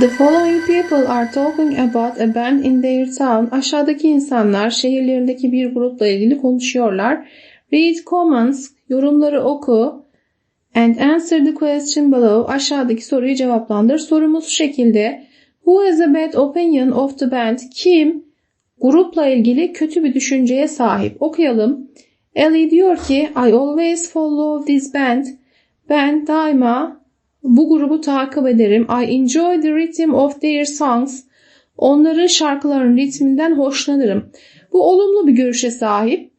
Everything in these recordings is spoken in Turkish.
The following people are talking about a band in their town. Aşağıdaki insanlar şehirlerindeki bir grupla ilgili konuşuyorlar. Read comments, yorumları oku. And answer the question below. Aşağıdaki soruyu cevaplandır. Sorumuz şu şekilde. Who has a bad opinion of the band? Kim grupla ilgili kötü bir düşünceye sahip? Okuyalım. Ellie diyor ki I always follow this band. Ben daima bu grubu takip ederim. I enjoy the rhythm of their songs. Onların şarkıların ritminden hoşlanırım. Bu olumlu bir görüşe sahip.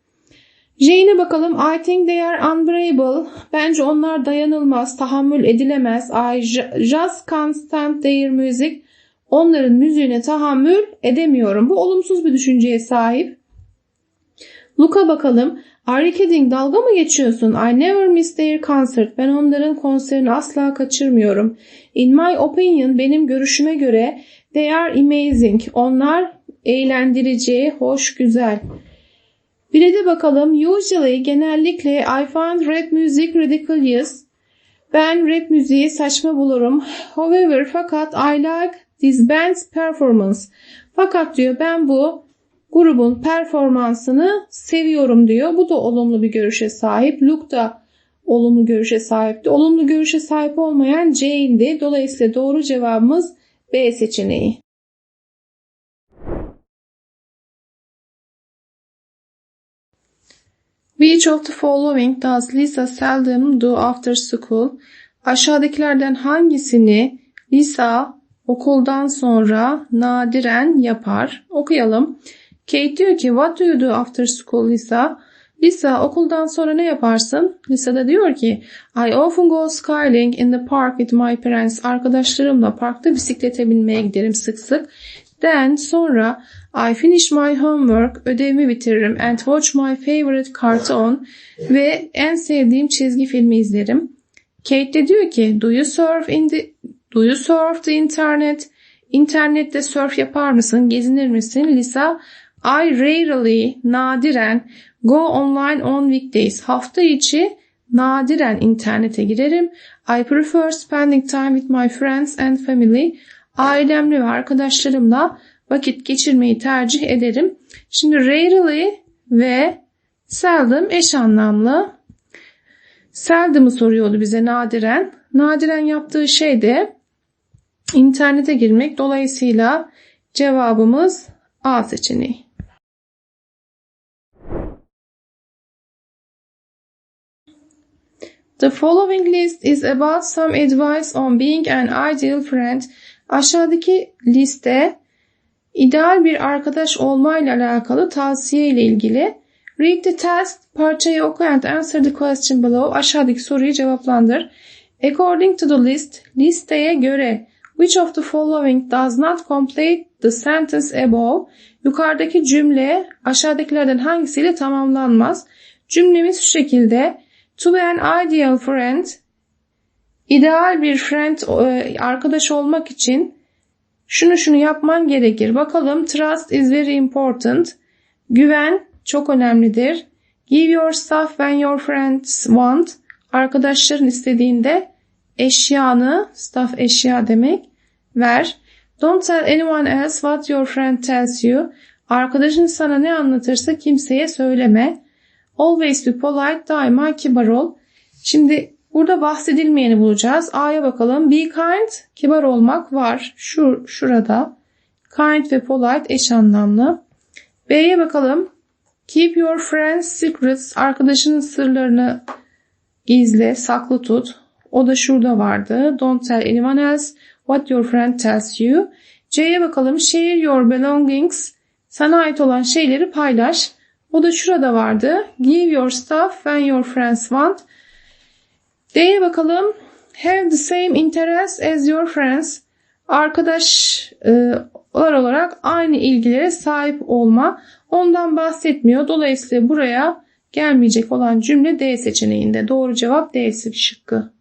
Jane'e bakalım. I think they are unbearable. Bence onlar dayanılmaz, tahammül edilemez. I ju- just can't stand their music. Onların müziğine tahammül edemiyorum. Bu olumsuz bir düşünceye sahip. Luka bakalım. Are you kidding? Dalga mı geçiyorsun? I never miss their concert. Ben onların konserini asla kaçırmıyorum. In my opinion, benim görüşüme göre they are amazing. Onlar eğlendirici, hoş, güzel. Bir de bakalım. Usually, genellikle I find rap music ridiculous. Ben rap müziği saçma bulurum. However, fakat I like this band's performance. Fakat diyor ben bu grubun performansını seviyorum diyor. Bu da olumlu bir görüşe sahip. Luke da olumlu görüşe sahipti. Olumlu görüşe sahip olmayan Jane'di. Dolayısıyla doğru cevabımız B seçeneği. Which of the following does Lisa seldom do after school? Aşağıdakilerden hangisini Lisa okuldan sonra nadiren yapar? Okuyalım. Kate diyor ki what do you do after school Lisa? Lisa okuldan sonra ne yaparsın? Lisa da diyor ki I often go skiing in the park with my parents. Arkadaşlarımla parkta bisiklete binmeye giderim sık sık. Then sonra I finish my homework, ödevimi bitiririm and watch my favorite cartoon ve en sevdiğim çizgi filmi izlerim. Kate de diyor ki do you surf in the do you surf the internet? İnternette surf yapar mısın? Gezinir misin? Lisa I rarely, nadiren go online on weekdays. Hafta içi nadiren internete girerim. I prefer spending time with my friends and family. Ailemle ve arkadaşlarımla vakit geçirmeyi tercih ederim. Şimdi rarely ve seldom eş anlamlı. Seldom'ı soruyordu bize nadiren. Nadiren yaptığı şey de internete girmek. Dolayısıyla cevabımız A seçeneği. The following list is about some advice on being an ideal friend. Aşağıdaki liste ideal bir arkadaş olmayla alakalı tavsiye ile ilgili. Read the test, parçayı oku and answer the question below. Aşağıdaki soruyu cevaplandır. According to the list, listeye göre which of the following does not complete the sentence above? Yukarıdaki cümle aşağıdakilerden hangisiyle tamamlanmaz? Cümlemiz şu şekilde. To be an ideal friend, ideal bir friend, e, arkadaş olmak için şunu şunu yapman gerekir. Bakalım trust is very important. Güven çok önemlidir. Give your stuff when your friends want. Arkadaşların istediğinde eşyanı, stuff eşya demek, ver. Don't tell anyone else what your friend tells you. Arkadaşın sana ne anlatırsa kimseye söyleme. Always be polite, daima kibar ol. Şimdi burada bahsedilmeyeni bulacağız. A'ya bakalım. Be kind, kibar olmak var. Şu, şurada. Kind ve polite eş anlamlı. B'ye bakalım. Keep your friends secrets. Arkadaşının sırlarını gizle, saklı tut. O da şurada vardı. Don't tell anyone else what your friend tells you. C'ye bakalım. Share your belongings. Sana ait olan şeyleri paylaş. O da şurada vardı. Give your stuff when your friends want. D'ye bakalım. Have the same interests as your friends. Arkadaşlar olarak aynı ilgilere sahip olma. Ondan bahsetmiyor. Dolayısıyla buraya gelmeyecek olan cümle D seçeneğinde. Doğru cevap D şıkkı.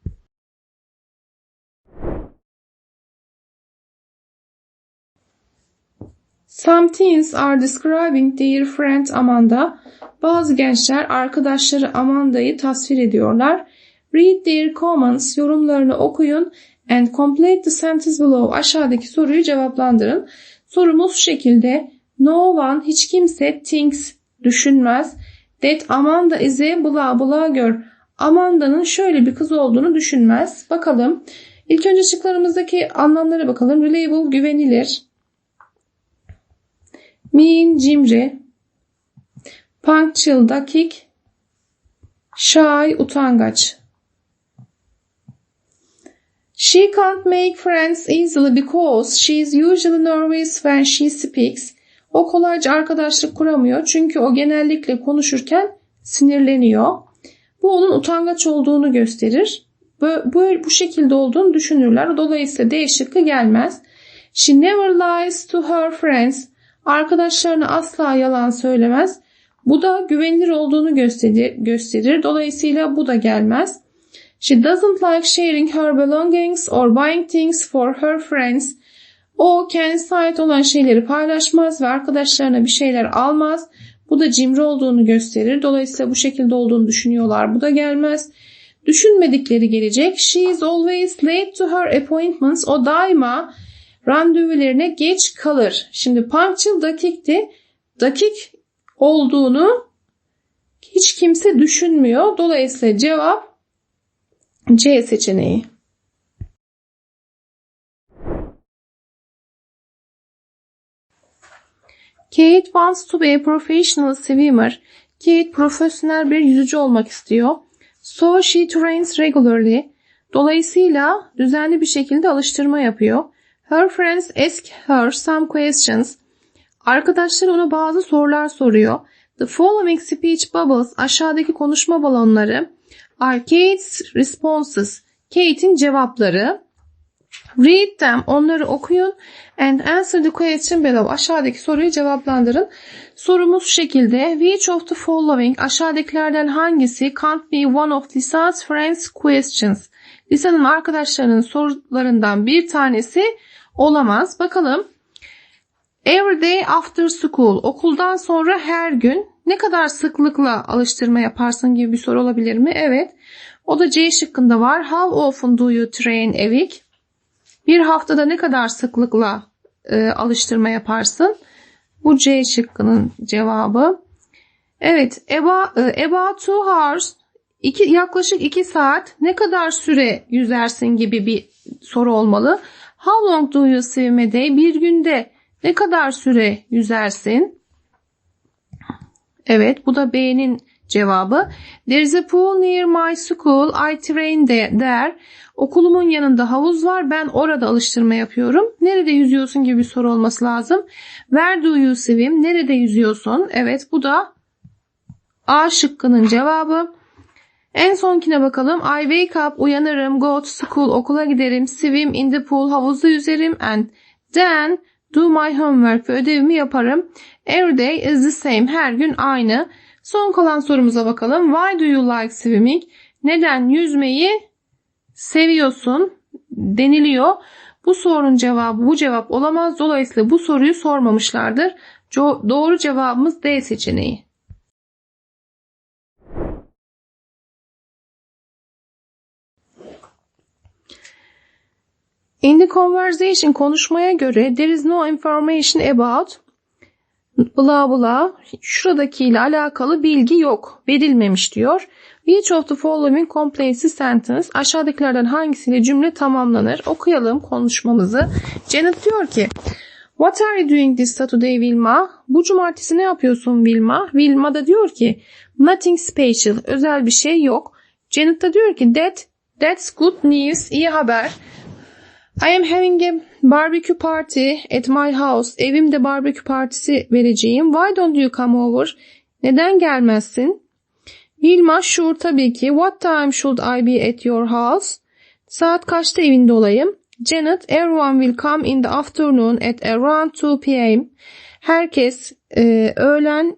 Some teens are describing their friend Amanda. Bazı gençler arkadaşları Amanda'yı tasvir ediyorlar. Read their comments, yorumlarını okuyun and complete the sentence below. Aşağıdaki soruyu cevaplandırın. Sorumuz şu şekilde. No one hiç kimse thinks düşünmez. That Amanda is a blah blah girl. Amanda'nın şöyle bir kız olduğunu düşünmez. Bakalım. İlk önce şıklarımızdaki anlamlara bakalım. Reliable güvenilir. Mean cimri. Punctual dakik. Shy utangaç. She can't make friends easily because she is usually nervous when she speaks. O kolayca arkadaşlık kuramıyor çünkü o genellikle konuşurken sinirleniyor. Bu onun utangaç olduğunu gösterir. Bu, bu, şekilde olduğunu düşünürler. Dolayısıyla D şıkkı gelmez. She never lies to her friends. Arkadaşlarına asla yalan söylemez. Bu da güvenilir olduğunu gösterir. Dolayısıyla bu da gelmez. She doesn't like sharing her belongings or buying things for her friends. O kendisine ait olan şeyleri paylaşmaz ve arkadaşlarına bir şeyler almaz. Bu da cimri olduğunu gösterir. Dolayısıyla bu şekilde olduğunu düşünüyorlar. Bu da gelmez. Düşünmedikleri gelecek. She is always late to her appointments. O daima randevularına geç kalır. Şimdi punctual dakikti. Dakik olduğunu hiç kimse düşünmüyor. Dolayısıyla cevap C seçeneği. Kate wants to be a professional swimmer. Kate profesyonel bir yüzücü olmak istiyor. So she trains regularly. Dolayısıyla düzenli bir şekilde alıştırma yapıyor. Her friends ask her some questions. Arkadaşlar ona bazı sorular soruyor. The following speech bubbles aşağıdaki konuşma balonları are Kate's responses. Kate'in cevapları. Read them. Onları okuyun. And answer the question below. Aşağıdaki soruyu cevaplandırın. Sorumuz şu şekilde. Which of the following aşağıdakilerden hangisi can't be one of Lisa's friends questions? Lisa'nın arkadaşlarının sorularından bir tanesi olamaz. Bakalım. Every day after school. Okuldan sonra her gün ne kadar sıklıkla alıştırma yaparsın gibi bir soru olabilir mi? Evet. O da C şıkkında var. How often do you train a week? Bir haftada ne kadar sıklıkla e, alıştırma yaparsın? Bu C şıkkının cevabı. Evet, about, e, about two hours, iki, yaklaşık iki saat ne kadar süre yüzersin gibi bir soru olmalı. How long do you swim a day? Bir günde ne kadar süre yüzersin? Evet, bu da B'nin cevabı. There is a pool near my school. I train there. Okulumun yanında havuz var. Ben orada alıştırma yapıyorum. Nerede yüzüyorsun gibi bir soru olması lazım. Where do you swim? Nerede yüzüyorsun? Evet bu da A şıkkının cevabı. En sonkine bakalım. I wake up, uyanırım, go to school, okula giderim, swim in the pool, havuzda yüzerim and then do my homework ve ödevimi yaparım. Every day is the same. Her gün aynı. Son kalan sorumuza bakalım. Why do you like swimming? Neden yüzmeyi seviyorsun deniliyor. Bu sorunun cevabı bu cevap olamaz. Dolayısıyla bu soruyu sormamışlardır. Doğru cevabımız D seçeneği. In the conversation konuşmaya göre there is no information about bla bla şuradaki ile alakalı bilgi yok verilmemiş diyor. Which of the following completes sentence? Aşağıdakilerden hangisiyle cümle tamamlanır? Okuyalım konuşmamızı. Janet diyor ki What are you doing this Saturday Vilma? Bu cumartesi ne yapıyorsun Vilma? Vilma da diyor ki Nothing special. Özel bir şey yok. Janet da diyor ki That, that's good news. İyi haber. I am having a barbecue party at my house. Evimde barbekü partisi vereceğim. Why don't you come over? Neden gelmezsin? Vilma sure tabii ki. What time should I be at your house? Saat kaçta evinde olayım? Janet, everyone will come in the afternoon at around 2 p.m. Herkes e, öğlen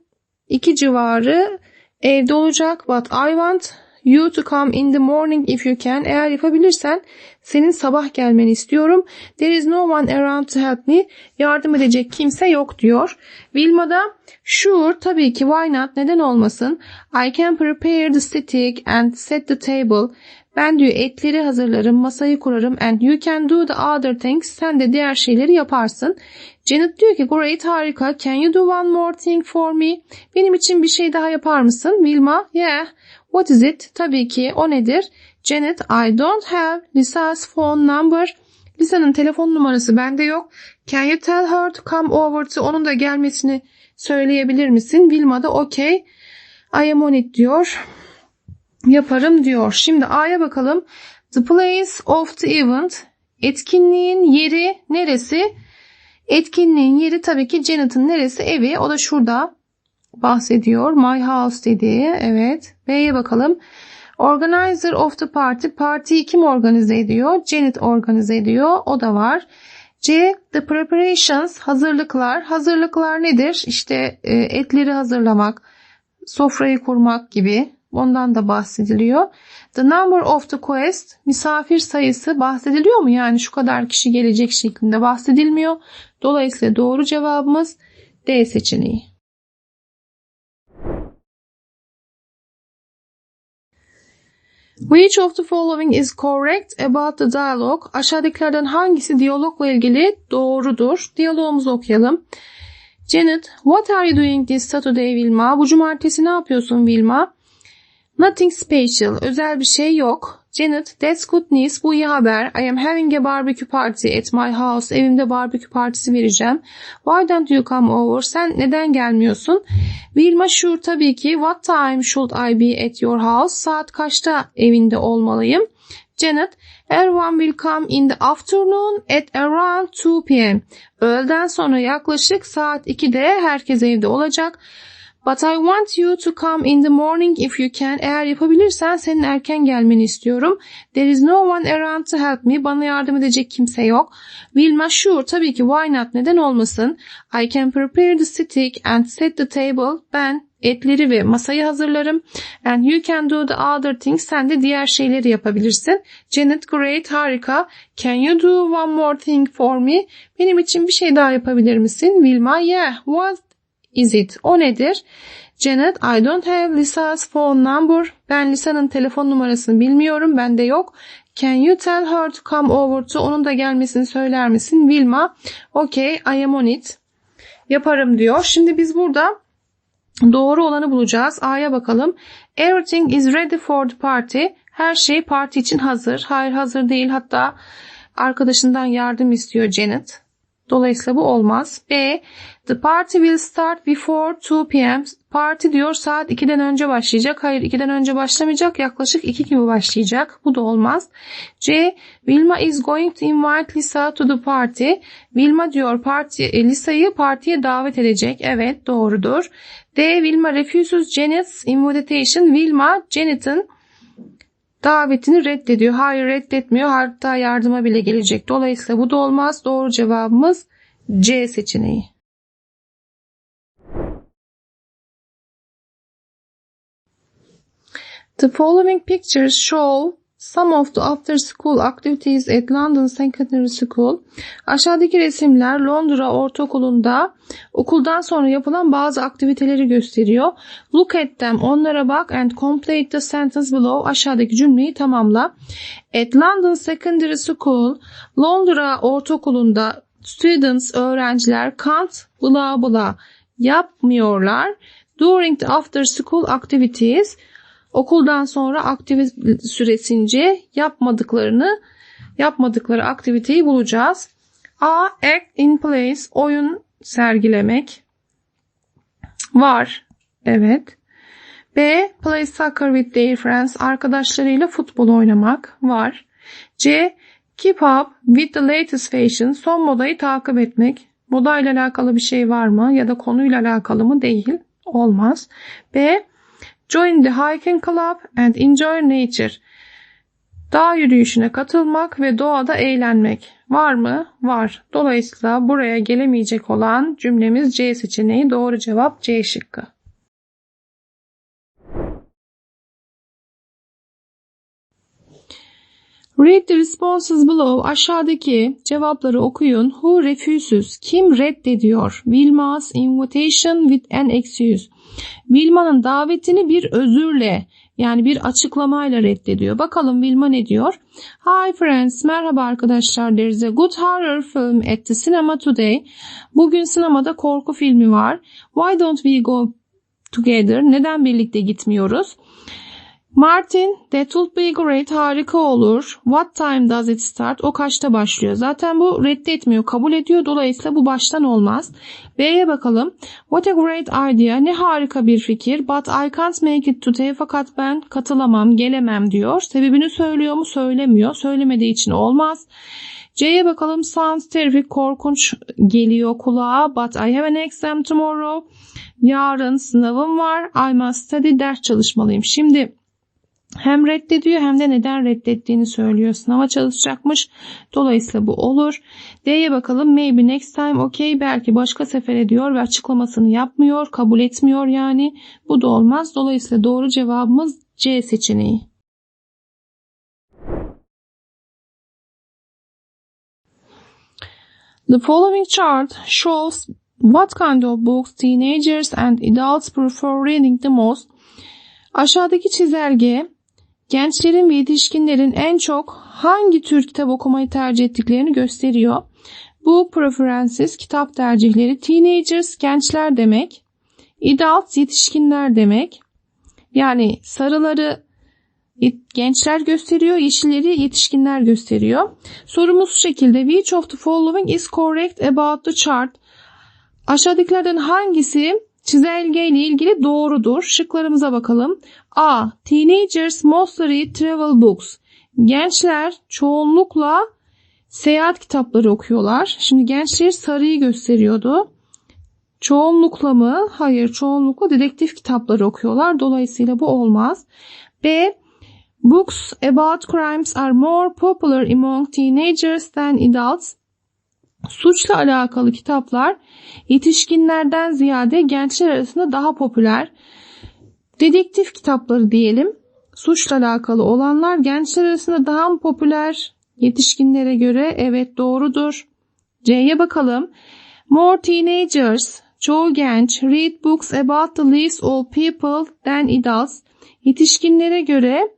2 civarı evde olacak. But I want you to come in the morning if you can. Eğer yapabilirsen senin sabah gelmeni istiyorum. There is no one around to help me. Yardım edecek kimse yok diyor. Vilma da sure tabii ki why not neden olmasın. I can prepare the stick and set the table. Ben diyor etleri hazırlarım, masayı kurarım and you can do the other things. Sen de diğer şeyleri yaparsın. Janet diyor ki great harika. Can you do one more thing for me? Benim için bir şey daha yapar mısın? Wilma yeah. What is it? Tabii ki o nedir? Janet I don't have Lisa's phone number. Lisa'nın telefon numarası bende yok. Can you tell her to come over to onun da gelmesini söyleyebilir misin? Wilma da okay. I am on it diyor. Yaparım diyor. Şimdi A'ya bakalım. The place of the event. Etkinliğin yeri neresi? Etkinliğin yeri tabii ki Janet'ın neresi? Evi. O da şurada bahsediyor. My house dediği. Evet. B'ye bakalım. Organizer of the party. Partiyi kim organize ediyor? Janet organize ediyor. O da var. C. The preparations. Hazırlıklar. Hazırlıklar nedir? İşte e, etleri hazırlamak, sofrayı kurmak gibi. Ondan da bahsediliyor. The number of the quest. Misafir sayısı bahsediliyor mu? Yani şu kadar kişi gelecek şeklinde bahsedilmiyor. Dolayısıyla doğru cevabımız D seçeneği. Which of the following is correct about the dialogue? Aşağıdakilerden hangisi diyalogla ilgili doğrudur? Diyalogumuzu okuyalım. Janet, what are you doing this Saturday Wilma? Bu cumartesi ne yapıyorsun Wilma? Nothing special. Özel bir şey yok. Janet, that's good news. Bu iyi haber. I am having a barbecue party at my house. Evimde barbekü partisi vereceğim. Why don't you come over? Sen neden gelmiyorsun? Wilma, sure tabii ki. What time should I be at your house? Saat kaçta evinde olmalıyım? Janet, everyone will come in the afternoon at around 2 p.m. Öğleden sonra yaklaşık saat 2'de herkes evde olacak. But I want you to come in the morning if you can. Eğer yapabilirsen senin erken gelmeni istiyorum. There is no one around to help me. Bana yardım edecek kimse yok. Wilma sure tabii ki why not neden olmasın. I can prepare the stick and set the table. Ben etleri ve masayı hazırlarım. And you can do the other things. Sen de diğer şeyleri yapabilirsin. Janet great harika. Can you do one more thing for me? Benim için bir şey daha yapabilir misin? Wilma yeah. What is it? O nedir? Janet, I don't have Lisa's phone number. Ben Lisa'nın telefon numarasını bilmiyorum. Bende yok. Can you tell her to come over to? Onun da gelmesini söyler misin? Wilma, okay, I am on it. Yaparım diyor. Şimdi biz burada doğru olanı bulacağız. A'ya bakalım. Everything is ready for the party. Her şey parti için hazır. Hayır hazır değil. Hatta arkadaşından yardım istiyor Janet. Dolayısıyla bu olmaz. B. The party will start before 2 p.m. Parti diyor saat 2'den önce başlayacak. Hayır 2'den önce başlamayacak. Yaklaşık 2 gibi başlayacak. Bu da olmaz. C. Wilma is going to invite Lisa to the party. Wilma diyor parti, e, Lisa'yı partiye davet edecek. Evet doğrudur. D. Wilma refuses Janet's invitation. Wilma Janet'ın davetini reddediyor. Hayır reddetmiyor. Hatta yardıma bile gelecek. Dolayısıyla bu da olmaz. Doğru cevabımız C seçeneği. The following pictures show some of the after school activities at London Secondary School. Aşağıdaki resimler Londra Ortaokulu'nda okuldan sonra yapılan bazı aktiviteleri gösteriyor. Look at them. Onlara bak and complete the sentence below. Aşağıdaki cümleyi tamamla. At London Secondary School, Londra Ortaokulu'nda students, öğrenciler can't bla bla yapmıyorlar. During the after school activities, okuldan sonra aktivite süresince yapmadıklarını yapmadıkları aktiviteyi bulacağız. A. Act in place. Oyun sergilemek. Var. Evet. B. Play soccer with their friends. Arkadaşlarıyla futbol oynamak. Var. C. Keep up with the latest fashion. Son modayı takip etmek. Moda ile alakalı bir şey var mı? Ya da konuyla alakalı mı? Değil. Olmaz. B. Join the hiking club and enjoy nature. Dağ yürüyüşüne katılmak ve doğada eğlenmek. Var mı? Var. Dolayısıyla buraya gelemeyecek olan cümlemiz C seçeneği. Doğru cevap C şıkkı. Read the responses below. Aşağıdaki cevapları okuyun. Who refuses? Kim reddediyor? Wilma's invitation with an excuse. Wilma'nın davetini bir özürle yani bir açıklamayla reddediyor. Bakalım Wilma ne diyor? Hi friends, merhaba arkadaşlar. There is a good horror film at the cinema today. Bugün sinemada korku filmi var. Why don't we go together? Neden birlikte gitmiyoruz? Martin, that would be great, harika olur. What time does it start? O kaçta başlıyor? Zaten bu reddetmiyor, kabul ediyor. Dolayısıyla bu baştan olmaz. B'ye bakalım. What a great idea. Ne harika bir fikir. But I can't make it today. Fakat ben katılamam, gelemem diyor. Sebebini söylüyor mu? Söylemiyor. Söylemediği için olmaz. C'ye bakalım. Sounds terrific. Korkunç geliyor kulağa. But I have an exam tomorrow. Yarın sınavım var. I must study. Ders çalışmalıyım. Şimdi hem reddediyor hem de neden reddettiğini söylüyor. Sınava çalışacakmış. Dolayısıyla bu olur. D'ye bakalım. Maybe next time okay. Belki başka sefer ediyor ve açıklamasını yapmıyor. Kabul etmiyor yani. Bu da olmaz. Dolayısıyla doğru cevabımız C seçeneği. The following chart shows what kind of books teenagers and adults prefer reading the most. Aşağıdaki çizelge gençlerin ve yetişkinlerin en çok hangi tür kitap okumayı tercih ettiklerini gösteriyor. Bu preferences kitap tercihleri teenagers gençler demek, adults yetişkinler demek. Yani sarıları gençler gösteriyor, yeşilleri yetişkinler gösteriyor. Sorumuz şu şekilde. Which of the following is correct about the chart? Aşağıdakilerden hangisi çizelge ile ilgili doğrudur? Şıklarımıza bakalım. A. Teenagers mostly read travel books. Gençler çoğunlukla seyahat kitapları okuyorlar. Şimdi gençler sarıyı gösteriyordu. Çoğunlukla mı? Hayır, çoğunlukla dedektif kitapları okuyorlar. Dolayısıyla bu olmaz. B. Books about crimes are more popular among teenagers than adults. Suçla alakalı kitaplar yetişkinlerden ziyade gençler arasında daha popüler. Dedektif kitapları diyelim. Suçla alakalı olanlar gençler arasında daha mı popüler? Yetişkinlere göre evet doğrudur. C'ye bakalım. More teenagers, çoğu genç, read books about the lives of people than adults. Yetişkinlere göre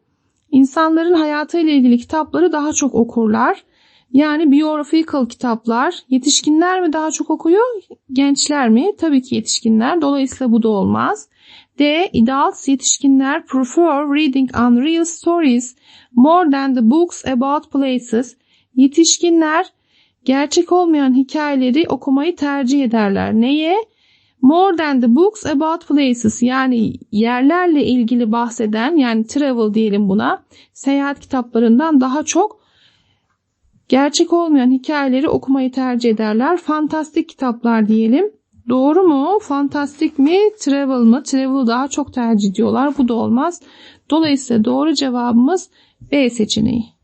insanların hayatıyla ilgili kitapları daha çok okurlar. Yani biographical kitaplar yetişkinler mi daha çok okuyor, gençler mi? Tabii ki yetişkinler. Dolayısıyla bu da olmaz. D. Adults yetişkinler prefer reading unreal stories more than the books about places. Yetişkinler gerçek olmayan hikayeleri okumayı tercih ederler. Neye? More than the books about places yani yerlerle ilgili bahseden yani travel diyelim buna seyahat kitaplarından daha çok gerçek olmayan hikayeleri okumayı tercih ederler. Fantastik kitaplar diyelim. Doğru mu? Fantastik mi? Travel mı? Travel'ı daha çok tercih ediyorlar. Bu da olmaz. Dolayısıyla doğru cevabımız B seçeneği.